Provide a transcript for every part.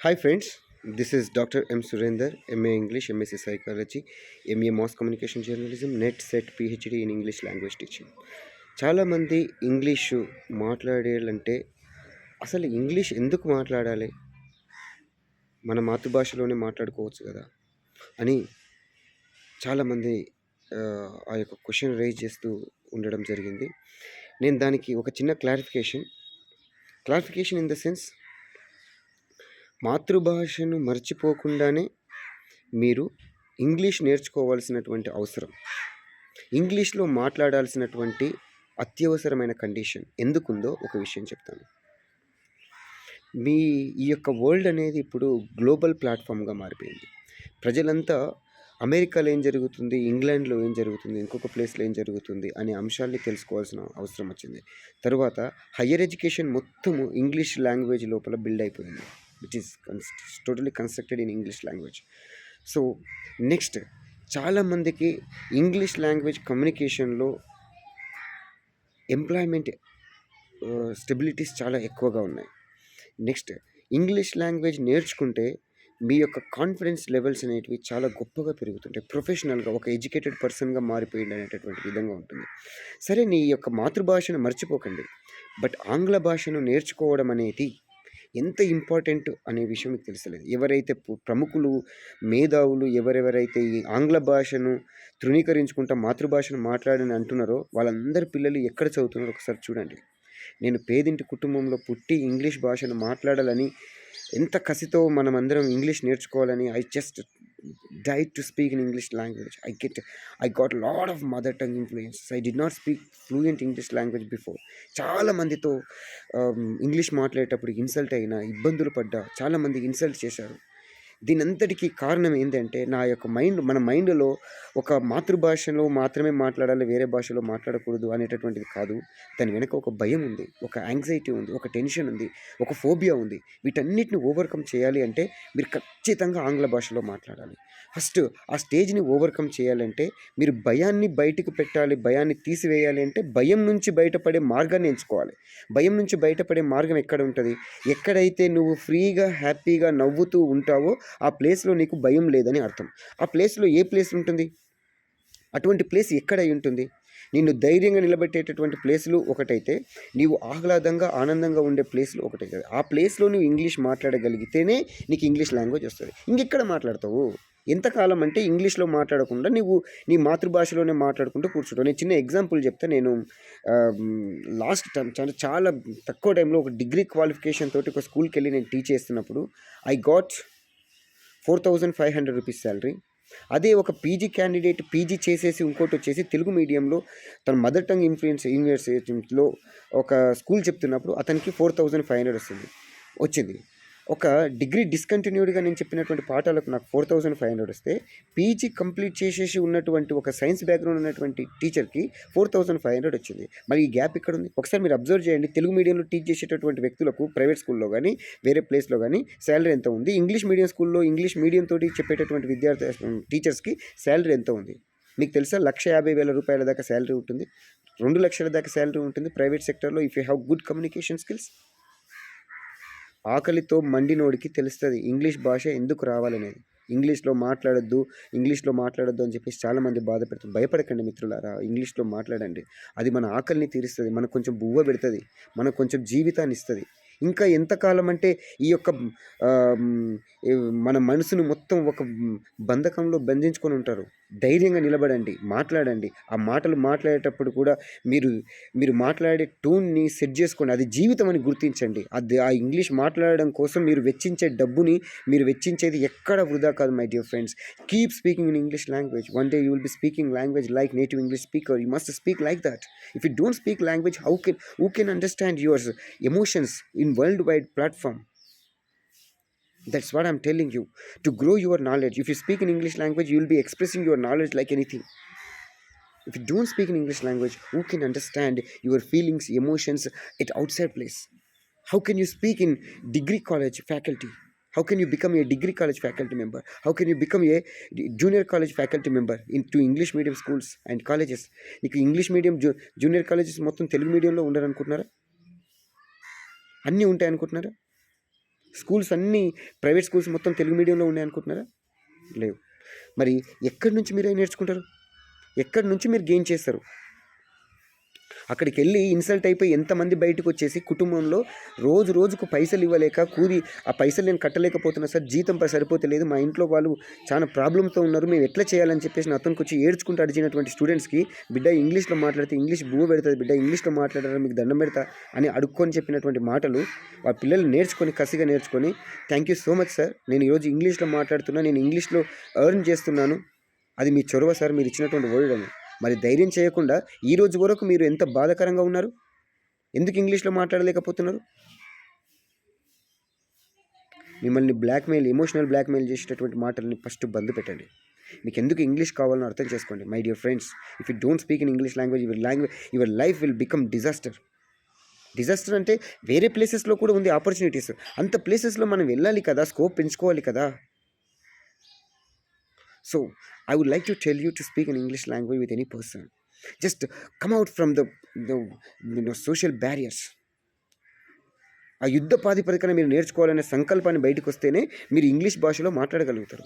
Hi friends this is doctor M Surender MA English MSc psychology MA mass communication journalism NET SET PhD in English language teaching చాలామంది English మాట్లాడాలంటే అసలు English ఎందుకు మాట్లాడాలి? మన మాతృభాషలోనే మాట్లాడుకోవచ్చు కదా అని చాలామంది ఆ, ఆ యొక్క క్వశ్చన్ రైజ్ చేస్తూ ఉండడం జరిగింది. నేను దానికి ఒక చిన్న clarification clarification in the sense మాతృభాషను మర్చిపోకుండానే మీరు ఇంగ్లీష్ నేర్చుకోవాల్సినటువంటి అవసరం. ఇంగ్లీష్లో మాట్లాడాల్సినటువంటి అత్యవసరమైన కండిషన్ ఎందుకుందో ఒక విషయం చెప్తాను. మీ ఈ యొక్క వరల్డ్ అనేది ఇప్పుడు గ్లోబల్ ప్లాట్ఫామ్గా మారిపోయింది. ప్రజలంతా అమెరికాలో ఏం జరుగుతుంది ఇంగ్లాండ్లో ఏం జరుగుతుంది ఇంకొక ప్లేస్లో ఏం జరుగుతుంది అనే అంశాల్ని తెలుసుకోవాల్సిన అవసరం వచ్చింది. తర్వాత హయ్యర్ ఎడ్యుకేషన్ మొత్తము ఇంగ్లీష్ లాంగ్వేజ్ లోపల బిల్డ్ అయిపోయింది. Which is totally constructed in English language so next చాలామందికి ఇంగ్లీష్ లాంగ్వేజ్ కమ్యూనికేషన్లో ఎంప్లాయ్మెంట్ స్టెబిలిటీస్ చాలా ఎక్కువగా ఉన్నాయి. నెక్స్ట్ ఇంగ్లీష్ లాంగ్వేజ్ నేర్చుకుంటే మీ యొక్క కాన్ఫిడెన్స్ లెవెల్స్ అనేటివి చాలా గొప్పగా పెరుగుతుంటాయి. ప్రొఫెషనల్గా ఒక ఎడ్యుకేటెడ్ పర్సన్గా మారిపోయింది అనేటటువంటి విధంగా ఉంటుంది. సరే నీ యొక్క మాతృభాషను మర్చిపోకండి. బట్ ఆంగ్ల భాషను నేర్చుకోవడం అనేది ఎంత ఇంపార్టెంట్ అనే విషయం మీకు తెలుసలేదు ఎవరైతే ప్రముఖులు మేధావులు ఎవరెవరైతే ఈ ఆంగ్ల భాషను తృణీకరించుకుంటా మాతృభాషను మాట్లాడని అంటున్నారో వాళ్ళందరి పిల్లలు ఎక్కడ చదువుతున్నారో ఒకసారి చూడండి. నేను పేదింటి కుటుంబంలో పుట్టి ఇంగ్లీష్ భాషను మాట్లాడాలని ఎంత కసితో మనమందరం ఇంగ్లీష్ నేర్చుకోవాలని I just diet to speak in English language I get I got lot of mother tongue influence I did not speak fluent English language before చాలా మందితో ఇంగ్లీష్ మాట్లాడేటప్పుడు ఇన్సల్ట్ అయినా ఇబ్బందులు పడ్డా చాలామంది ఇన్సల్ట్ చేశారు. దీని అంతటికీ కారణం ఏంటంటే నా యొక్క మైండ్ మన మైండ్లో ఒక మాతృభాషలో మాత్రమే మాట్లాడాలి వేరే భాషలో మాట్లాడకూడదు అనేటటువంటిది కాదు. దాని వెనక ఒక భయం ఉంది ఒక యాంగ్జైటీ ఉంది ఒక టెన్షన్ ఉంది ఒక ఫోబియా ఉంది. వీటన్నిటిని ఓవర్కమ్ చేయాలి అంటే మీరు ఖచ్చితంగా ఆంగ్ల భాషలో మాట్లాడాలి. ఫస్ట్ ఆ స్టేజ్ని ఓవర్కమ్ చేయాలంటే మీరు భయాన్ని బయటకు పెట్టాలి భయాన్ని తీసివేయాలి అంటే భయం నుంచి బయటపడే మార్గాన్ని ఎంచుకోవాలి. భయం నుంచి బయటపడే మార్గం ఎక్కడ ఉంటుంది? ఎక్కడైతే నువ్వు ఫ్రీగా హ్యాపీగా నవ్వుతూ ఉంటావో ఆ ప్లేస్లో నీకు భయం లేదని అర్థం. ఆ ప్లేస్లో ఏ ప్లేస్ ఉంటుంది? అటువంటి ప్లేస్ ఎక్కడ ఉంటుంది? నిన్ను ధైర్యంగా నిలబెట్టేటటువంటి ప్లేసులు ఒకటైతే నీవు ఆహ్లాదంగా ఆనందంగా ఉండే ప్లేస్లు ఒకటైతే. ఆ ప్లేస్లో నువ్వు ఇంగ్లీష్ మాట్లాడగలిగితేనే నీకు ఇంగ్లీష్ లాంగ్వేజ్ వస్తుంది. ఇంకెక్కడ మాట్లాడతావు? ఎంతకాలం అంటే ఇంగ్లీష్లో మాట్లాడకుండా నీవు నీ మాతృభాషలోనే మాట్లాడుకుంటూ కూర్చుంటావు. నేను చిన్న ఎగ్జాంపుల్ చెప్తే. నేను లాస్ట్ టైం చాలా చాలా తక్కువ టైంలో ఒక డిగ్రీ క్వాలిఫికేషన్ తోటి ఒక స్కూల్కి వెళ్ళి నేను టీచ్ చేస్తున్నప్పుడు I got four thousand five hundred rupees salary అదే ఒక పీజీ క్యాండిడేట్ పీజీ చేసేసి ఇంకోటి వచ్చేసి తెలుగు మీడియంలో తన మదర్ టంగ్ ఇన్ఫ్లుయెన్స్ యూనివర్సిటీలో ఒక స్కూల్ చెప్తున్నప్పుడు అతనికి ఫోర్ థౌజండ్ ఫైవ్ హండ్రెడ్ వస్తుంది. వచ్చింది. ఒక డిగ్రీ డిస్కంటిన్యూడ్గా నేను చెప్పినటువంటి పాఠాలకు నాకు ఫోర్ థౌజండ్ ఫైవ్ హండ్రెడ్ వస్తే పీజీ కంప్లీట్ చేసేసి ఉన్నటువంటి ఒక సైన్స్ బ్యాక్గ్రౌండ్ ఉన్నటువంటి టీచర్కి ఫోర్ థౌజండ్ ఫైవ్ హండ్రెడ్ వచ్చింది. మరి ఈ గ్యాప్ ఇక్కడ ఉంది ఒకసారి మీరు అబ్జర్వ్ చేయండి. తెలుగు మీడియంలో టీచ్ చేసేటటువంటి వ్యక్తులకు ప్రైవేట్ స్కూల్లో కానీ వేరే ప్లేస్లో కానీ శాలరీ ఎంత ఉంది? ఇంగ్లీష్ మీడియం స్కూల్లో ఇంగ్లీష్ మీడియం తోటి చెప్పేటటువంటి విద్యార్థి టీచర్స్కి శాలరీ ఎంత ఉంది? మీకు తెలుసా? లక్ష యాభై వేల రూపాయల దాకా శాలరీ ఉంటుంది. రెండు లక్షల దాకా శాలరీ ఉంటుంది ప్రైవేట్ సెక్టర్లో. If you have good communication skills ఆకలితో మండినోడికి తెలుస్తుంది ఇంగ్లీష్ భాష ఎందుకు రావాలనేది. ఇంగ్లీష్లో మాట్లాడొద్దు ఇంగ్లీష్లో మాట్లాడొద్దు అని చెప్పేసి చాలామంది బాధపెడుతుంది భయపడకండి మిత్రులారా ఇంగ్లీష్లో మాట్లాడండి. అది మన ఆకలిని తీరుస్తుంది మనకు కొంచెం బువ్వ పెడుతుంది మనకు కొంచెం జీవితాన్ని ఇస్తుంది. ఇంకా ఎంతకాలం అంటే ఈ యొక్క మన మనసును మొత్తం ఒక బంధకంలో బంధించుకొని ఉంటారు. ధైర్యంగా నిలబడండి మాట్లాడండి. ఆ మాటలు మాట్లాడేటప్పుడు కూడా మీరు మీరు మాట్లాడే టోన్ని సెట్ చేసుకోండి అది జీవితం అని గుర్తించండి. అది ఆ ఇంగ్లీష్ మాట్లాడడం కోసం మీరు వెచ్చించే డబ్బుని మీరు వెచ్చించేది ఎక్కడ వృధా కాదు my dear friends. Keep speaking in English language. One day you will be speaking language like native English speaker. You must speak like that. If you don't speak language how can who can understand yours emotions in world wide platform? That's what I'm telling you to grow your knowledge if you speak in English language you will be expressing your knowledge like anything if you don't speak in English language who can understand your feelings emotions it outside place how can you speak in degree college faculty how can you become a degree college faculty member how can you become a junior college faculty member in to English medium schools and colleges నీకు English medium జూ junior colleges మొత్తం తెలుగు మీడియంలో ఉండాలనుకుంటున్నారా అన్నీ ఉంటాయనుకుంటున్నారా? Schools అన్నీ private schools మొత్తం తెలుగు మీడియంలో ఉన్నాయి అనుకుంటున్నారా? లేవు. మరి ఎక్కడి నుంచి మీరు నేర్చుకుంటారు? ఎక్కడి నుంచి మీరు గెయిన్ చేస్తారు? అక్కడికి వెళ్ళి ఇన్సల్ట్ అయిపోయి ఎంతమంది బయటకు వచ్చేసి కుటుంబంలో రోజు రోజుకు పైసలు ఇవ్వలేక కూలి ఆ పైసలు నేను కట్టలేకపోతున్నా సార్ జీతం సరిపోతలేదు మా ఇంట్లో వాళ్ళు చాలా ప్రాబ్లంతో ఉన్నారు మేము ఎట్లా చేయాలని చెప్పేసి అతనికి వచ్చి ఏడ్చుకుంటూ అడిగినటువంటి స్టూడెంట్స్కి బిడ్డ ఇంగ్లీష్లో మాట్లాడితే ఇంగ్లీష్ భూ పెడుతుంది బిడ్డ ఇంగ్లీష్లో మాట్లాడారా మీకు దండం పెడతా అని అడుక్కొని చెప్పినటువంటి మాటలు ఆ పిల్లలు నేర్చుకొని కసిగా నేర్చుకొని thank you so much sir నేను ఈరోజు ఇంగ్లీష్లో మాట్లాడుతున్నా నేను ఇంగ్లీష్లో ఎర్న్ చేస్తున్నాను అది మీ చొరవ సార్ మీరు ఇచ్చినటువంటి వర్డ్ అని. మరి ధైర్యం చేయకుండా ఈ రోజు వరకు మీరు ఎంత బాధాకరంగా ఉన్నారు? ఎందుకు ఇంగ్లీష్లో మాట్లాడలేకపోతున్నారు? మిమ్మల్ని బ్లాక్మెయిల్ ఎమోషనల్ బ్లాక్మెయిల్ చేసేటటువంటి మాటల్ని ఫస్ట్ బంద్ పెట్టండి. మీకు ఎందుకు ఇంగ్లీష్ కావాలని అర్థం చేసుకోండి my dear friends. If you don't speak in English language your language your life will become disaster disaster అంటే వేరే ప్లేసెస్లో కూడా ఉంది ఆపర్చునిటీస్ అంత ప్లేసెస్లో మనం వెళ్ళాలి కదా స్కోప్ పెంచుకోవాలి కదా. So I would like to tell you to speak language English language person. Any person just come out from you know, social barriers ఆ యుద్ధ ప్రాతిపదికన మీరు నేర్చుకోవాలనే సంకల్పాన్ని బయటకు వస్తేనే మీరు ఇంగ్లీష్ భాషలో మాట్లాడగలుగుతారు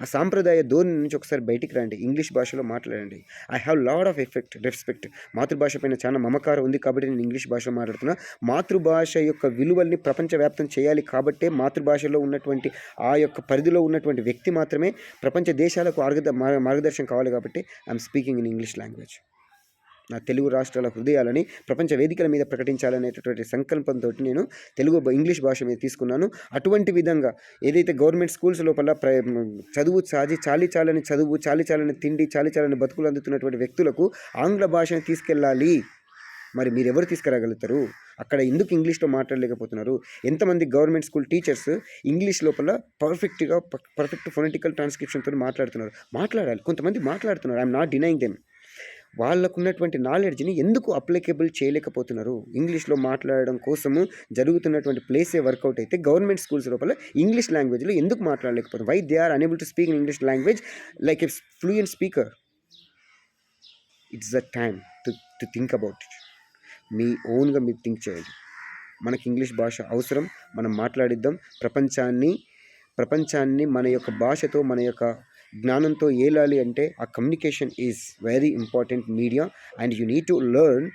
ఆ సాంప్రదాయ ధోరణి నుంచి ఒకసారి బయటికి రండి. ఇంగ్లీష్ భాషలో మాట్లాడండి. I have lot of effect respect మాతృభాష పైన చాలా మమకారం ఉంది కాబట్టి నేను ఇంగ్లీష్ భాషలో మాట్లాడుతున్నా. మాతృభాష యొక్క విలువల్ని ప్రపంచవ్యాప్తం చేయాలి కాబట్టే మాతృభాషలో ఉన్నటువంటి ఆ యొక్క పరిధిలో ఉన్నటువంటి వ్యక్తి మాత్రమే ప్రపంచ దేశాలకు మార్గద మార్గదర్శనం కావాలి కాబట్టి I'm speaking in English language నా తెలుగు రాష్ట్రాల హృదయాలని ప్రపంచ వేదికల మీద ప్రకటించాలనేటటువంటి సంకల్పంతో నేను తెలుగు ఇంగ్లీష్ భాష మీద తీసుకున్నాను. అటువంటి విధంగా ఏదైతే గవర్నమెంట్ స్కూల్స్ లోపల ప్ర చదువు సాజి చాలి చాలని చదువు చాలి చాలని తిండి చాలి చాలని బతుకులు అందుతున్నటువంటి వ్యక్తులకు ఆంగ్ల భాషను తీసుకెళ్ళాలి. మరి మీరు ఎవరు తీసుకురాగలుగుతారు? అక్కడ ఎందుకు ఇంగ్లీష్లో మాట్లాడలేకపోతున్నారు? ఎంతమంది గవర్నమెంట్ స్కూల్ టీచర్స్ ఇంగ్లీష్ లోపల పర్ఫెక్ట్గా పర్ఫెక్ట్ ఫొనెటికల్ ట్రాన్స్క్రిప్షన్తో మాట్లాడుతున్నారు. మాట్లాడాలి. కొంతమంది మాట్లాడుతున్నారు. I'm not denying them. వాళ్ళకున్నటువంటి నాలెడ్జ్ని ఎందుకు అప్లికేబుల్ చేయలేకపోతున్నారు? ఇంగ్లీష్లో మాట్లాడడం కోసము జరుగుతున్నటువంటి ప్లేసే వర్కౌట్ అయితే గవర్నమెంట్ స్కూల్స్ లోపల ఇంగ్లీష్ లాంగ్వేజ్లో ఎందుకు మాట్లాడలేకపోతున్నారు? Why they are unable to speak in English language like a fluent speaker it's the time to to think about it మీ ఓన్గా మీరు థింక్ చేయండి మనకి ఇంగ్లీష్ భాష అవసరం. మనం మాట్లాడిద్దాం. ప్రపంచాన్ని ప్రపంచాన్ని మన యొక్క భాషతో మన యొక్క జ్ఞానంతో ఏలాలి అంటే ఆ communication is very important media and you need to learn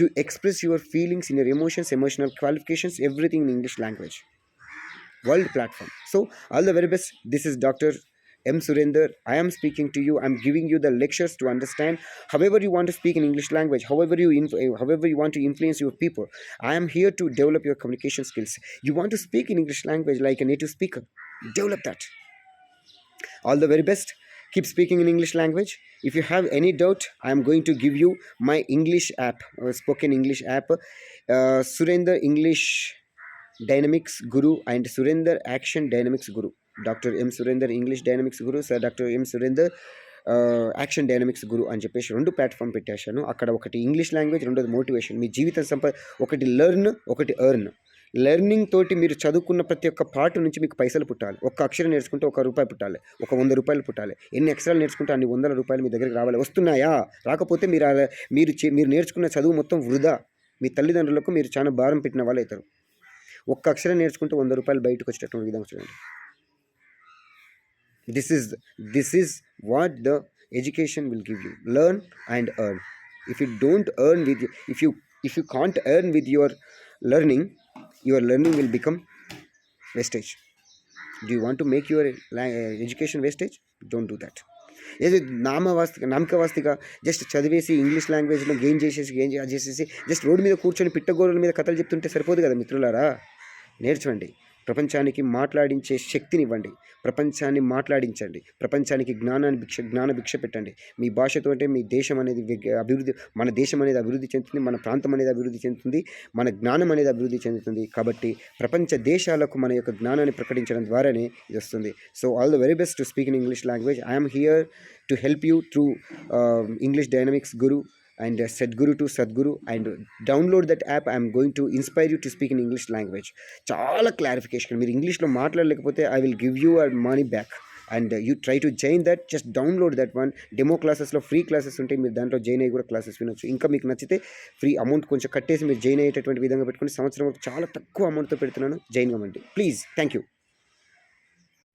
to express your feelings in your emotions emotional qualifications everything in English language world platform. So, all the very best. This is Dr. M. Surender. I am speaking to you. I'm giving you the lectures to understand. However, you want to speak in English language, however you, inf- eh, however you want to influence your people. I am here to develop your communication skills. You want to speak in English language like a native speaker. Develop that. All the very best keep speaking in English language if you have any doubt I'm going to give you my English app spoken English app Surender English dynamics guru and Surender action dynamics guru doctor M Surender English dynamics guru sir doctor M Surender action dynamics guru అని చెప్పేసి రెండు platform పెట్టేశాను. అక్కడ ఒకటి English language రెండోది motivation మీ జీవితం సంపద ఒకటి లెర్న్ ఒకటి ఎర్న్ లెర్నింగ్ తోటి మీరు చదువుకున్న ప్రతి ఒక్క పార్ట్ నుంచి మీకు పైసలు పుట్టాలి. ఒక్క అక్షరం నేర్చుకుంటే ఒక రూపాయి పుట్టాలి. ఒక వంద రూపాయలు పుట్టాలి. ఎన్ని అక్షరాలు నేర్చుకుంటే అన్ని వందల రూపాయలు మీ దగ్గరికి రావాలి. వస్తున్నాయా? రాకపోతే మీరు అలా- మీరు చే- మీరు నేర్చుకున్న చదువు మొత్తం వృధా. మీ తల్లిదండ్రులకు మీరు చాలా భారం పెట్టిన వాళ్ళు అవుతారు. ఒక్క అక్షరం నేర్చుకుంటే వంద రూపాయలు బయటకు వచ్చేటటువంటి విధంగా చూడండి. This is this is what the education will give you learn and earn if you don't earn with if you if you can't earn with your learning your learning will become wastage do you want to make your education wastage don't do that ఏదో నామవాస్తిక నామకవాస్తిక just చదివేసి English లాంగ్వేజ్లో gain చేసేసి gain చేసేసి just road మీద కూర్చొని పిట్టగోడల మీద కథలు చెప్తుంటే సరిపోదు కదా మిత్రులారా? నేర్చుకోండి ప్రపంచానికి మాట్లాడించే శక్తినివ్వండి. ప్రపంచాన్ని మాట్లాడించండి. ప్రపంచానికి జ్ఞానాన్ని భిక్ష జ్ఞాన భిక్ష పెట్టండి. మీ భాషతో అంటే మీ దేశం అనేది అభివృద్ధి మన దేశం అనేది అభివృద్ధి చెందుతుంది మన ప్రాంతం అనేది అభివృద్ధి చెందుతుంది మన జ్ఞానం అనేది అభివృద్ధి చెందుతుంది. కాబట్టి ప్రపంచ దేశాలకు మన యొక్క జ్ఞానాన్ని ప్రకటించడం ద్వారానే ఇది వస్తుంది. So all the very best to speak in English language. I'm here to help you through English dynamics guru. And uh, to to and and download that app. I'm going to inspire you to speak in English language. చాలా clarification మీరు ఇంగ్లీష్లో మాట్లాడలేకపోతే I will give you a money back and you try to join that just download that one demo క్లాసెస్లో free classes ఉంటాయి మీరు దాంట్లో join అయ్యి కూడా classes వినొచ్చు. ఇంకా మీకు నచ్చితే ఫ్రీ అమౌంట్ కొంచెం కట్టేసి మీరు జాయిన్ అయ్యేటటువంటి విధంగా పెట్టుకుని సంవత్సరం చాలా తక్కువ అమౌంట్తో పెడుతున్నాను. జాయిన్ అవ్వండి. Please thank you